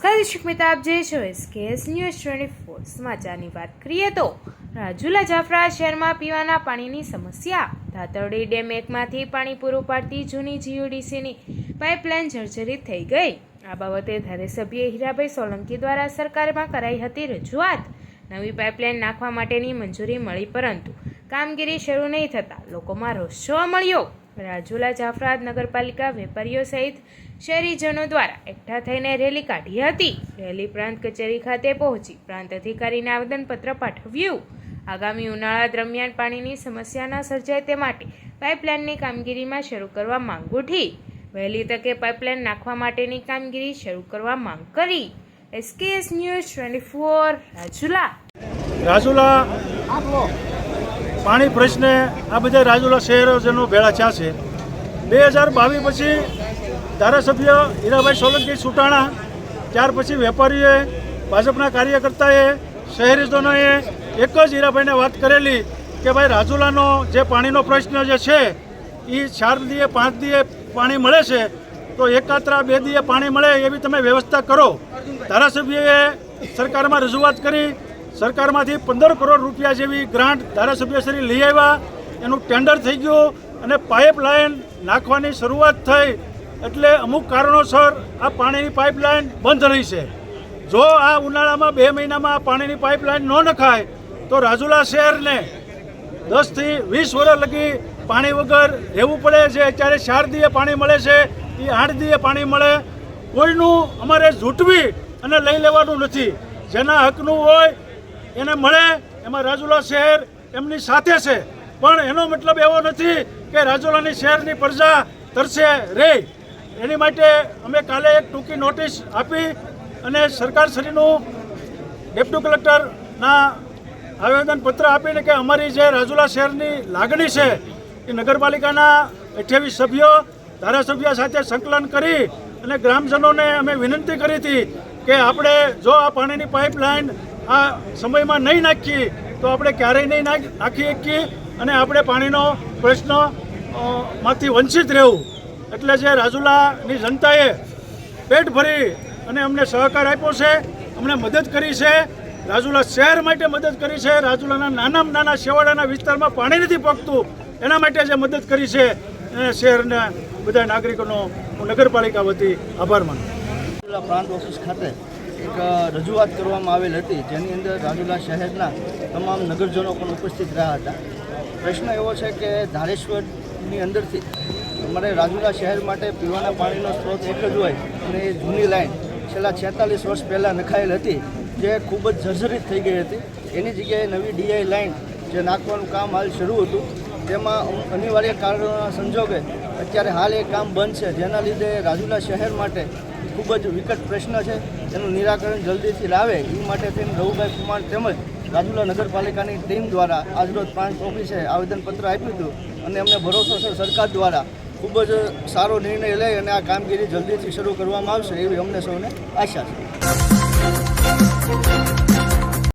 નમસ્કાર, દર્શક મિત્રો, આપ જે છો એસકેએસ ન્યૂઝ ટ્વેન્ટી ફોર સમાચારની વાત કરીએ તો, રાજુલા જાફરા શહેરમાં પીવાના પાણીની સમસ્યા. ધાતરડી ડેમ એકમાંથી પાણી પૂરું પાડતી જૂની જીયુડીસીની પાઇપલાઇન જર્જરિત થઈ ગઈ. આ બાબતે ધારાસભ્ય હીરાભાઈ સોલંકી દ્વારા સરકારમાં કરાઈ હતી રજૂઆત. નવી પાઇપલાઇન નાખવા માટેની મંજૂરી મળી પરંતુ કામગીરી શરૂ નહીં થતાં લોકોમાં રોષ જોવા મળ્યો. રાજુલા જાફરાબાદ નગરપાલિકા વેપારીઓ સહિત શહેરીજનો દ્વારા એકઠા થઈને રેલી કાઢી હતી. રેલી પ્રાંત કચેરી ખાતે પહોંચી પ્રાંત અધિકારીને આવેદનપત્ર પાઠવ્યું. આગામી ઉનાળા દરમિયાન પાણીની સમસ્યા ન સર્જાય તે માટે પાઇપલાઇનની કામગીરીમાં શરૂ કરવા માંગ ઉઠી. વહેલી તકે પાઇપલાઇન નાખવા માટેની કામગીરી શરૂ કરવા માંગ કરી. SKS news twenty four Rajula. Rajula. પાણી પ્રશ્ને આ બધા રાજુલા શહેરોજનો ભેળા થયા છે. બે હજાર બાવીસ પછી ધારાસભ્ય હીરાભાઈ સોલંકી સુટાણા, ત્યાર પછી વેપારીઓએ ભાજપના કાર્યકર્તાએ, શહેરીજનોએ એક જ હીરાભાઈને વાત કરેલી કે ભાઈ રાજુલાનો જે પાણીનો પ્રશ્ન જે છે એ ચાર દીએ, પાંચ દીએ પાણી મળે છે, તો એકાત્રા, બે દીએ પાણી મળે એવી તમે વ્યવસ્થા કરો. ધારાસભ્યએ સરકારમાં રજૂઆત કરી સરકારમાંથી પંદર કરોડ રૂપિયા જેવી ગ્રાન્ટ ધારાસભ્યશ્રી લઈ આવ્યા. એનું ટેન્ડર થઈ ગયું અને પાઇપલાઇન નાખવાની શરૂઆત થઈ. એટલે અમુક કારણોસર આ પાણીની પાઇપલાઇન બંધ રહી છે. જો આ ઉનાળામાં બે મહિનામાં આ પાણીની પાઇપલાઇન ન નખાય, તો રાજુલા શહેરને દસથી વીસ વર્ષ લગી પાણી વગર રહેવું પડે છે. અત્યારે ચાર પાણી મળે છે. એ આઠ દીએ પાણી મળે. કોઈનું અમારે ઝૂંટવી અને લઈ લેવાનું નથી. જેના હકનું હોય એને મળે, એમાં રાજુલા શહેર એમની સાથે છે. પણ એનો મતલબ એવો નથી કે રાજુલાની શહેરની પ્રજા તરસે રહે એની માટે અમે કાલે એક ટૂંકી નોટિસ આપી અને સરકારશ્રીનું ડેપ્યુટી કલેક્ટરના આવેદનપત્ર આપીને કે અમારી જે રાજુલા શહેરની લાગણી છે એ નગરપાલિકાના અઠ્યાવીસ સભ્યો ધારાસભ્ય સાથે સંકલન કરી અને ગ્રામજનોને અમે વિનંતી કરી હતી કે આપણે જો આ પાણીની પાઇપલાઇન આ સમયમાં નહીં નાખીએ, તો આપણે ક્યારેય નહીં નાખ- શકીએ અને આપણે પાણીનો પ્રશ્નમાંથી વંચિત રહેવું. એટલે જે રાજુલાની જનતાએ પેટ ભરી અને અમને સહકાર આપ્યો છે, અમને મદદ કરી છે, રાજુલા શહેર માટે મદદ કરી છે, રાજુલાના નાનામાં નાના છેવાડાના વિસ્તારમાં પાણી નથી પકતું એના માટે જે મદદ કરી છે એને શહેરના બધા નાગરિકોનો હું નગરપાલિકા વતી આભાર માનું પ્રાંત ઓફિસ ખાતે એક રજૂઆત કરવામાં આવેલ હતી. જેની અંદર રાજુલા શહેરના તમામ નગરજનો પણ ઉપસ્થિત રહ્યા હતા. પ્રશ્ન એવો છે કે ધારેશ્વરની અંદરથી અમારે રાજુલા શહેર માટે પીવાના પાણીનો સ્ત્રોત એક જ હોય અને એ જૂની લાઈન છેલ્લા છેતાલીસ વર્ષ પહેલાં નખાયેલ હતી, જે ખૂબ જ જર્જરિત થઈ ગઈ હતી. એની જગ્યાએ નવી ડીઆઈ લાઈન જે નાખવાનું કામ હાલ શરૂ હતું, તેમાં અનિવાર્ય કારણોના સંજોગે અત્યારે હાલ એ કામ બંધ છે, જેના લીધે રાજુલા શહેર માટે ખૂબ જ વિકટ પ્રશ્ન છે. એનું નિરાકરણ જલ્દીથી લાવે, એ માટે થઈને રઘુભાઈ કુમાર તેમજ રાજુલા નગરપાલિકાની ટીમ દ્વારા આજરોજ પાંચ ઓફિસે આવેદનપત્ર આપ્યું હતું અને અમને ભરોસો છે સરકાર દ્વારા ખૂબ જ સારો નિર્ણય લઈ અને આ કામગીરી જલ્દીથી શરૂ કરવામાં આવશે એવી અમને સૌને આશા છે.